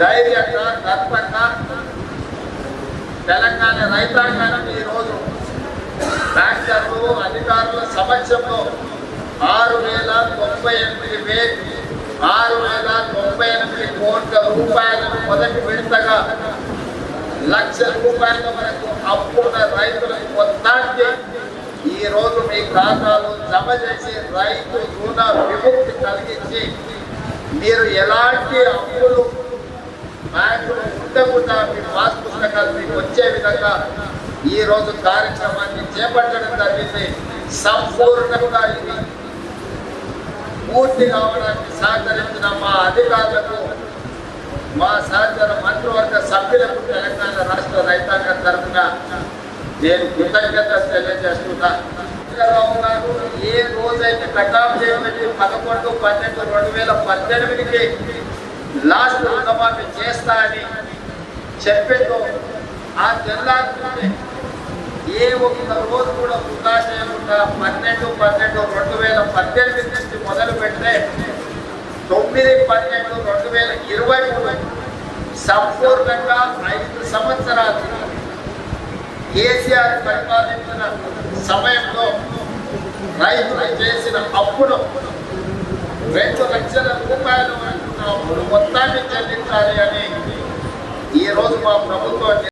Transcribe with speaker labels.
Speaker 1: ధైర్యంగా గర్వంగా తెలంగాణ రైతాంగం ఈరోజు డాక్టర్లు అధికారుల సమక్షంలో ఆరు వేల తొంభై ఎనిమిది వేలు ఆరు వేల తొంభై ఎనిమిది కోట్ల రూపాయలను మొదటి విడతగా లక్ష రూపాయల వరకు అప్పున్న రైతుల ఈ ఈరోజు మీ ఖాతాలో జమ చేసి రైతు రుణ విముక్తి కలిగించి మీరు ఎలాంటి అప్పులు వచ్చే విధంగా ఈ రోజు కార్యక్రమాన్ని చేపట్టడం జరిగింది. సంపూర్ణంగా ఇది పూర్తి కావడానికి సహకరించిన మా అధికారులకు మా సహచర మంత్రివర్గ సభ్యులకు తెలంగాణ రాష్ట్ర రైతాంగం తరఫున నేను కృతజ్ఞత తెలియజేస్తున్నా. చంద్రబాబు ఏ రోజైతే కటాఫ్ చేయబట్టి పదకొండు పన్నెండు రెండు వేల పద్దెనిమిదికి లాస్ట్ రుణమాఫీ చేస్తా అని చెప్పిందో ఆ ఏ ఒక్క రోజు కూడా వృధా చేయకుండా పన్నెండు పన్నెండు రెండు వేల పద్దెనిమిది నుంచి మొదలు పెడితే తొమ్మిది పన్నెండు రెండు వేల ఇరవై మూడు సంపూర్ణంగా ఐదు సంవత్సరాలు కేసీఆర్ పరిపాలించిన సమయంలో రైతులు చేసిన అప్పును రెండు లక్షల రూపాయలు అనుకున్న మొత్తాన్ని చెల్లించాలి అని ఈ రోజు మా ప్రభుత్వం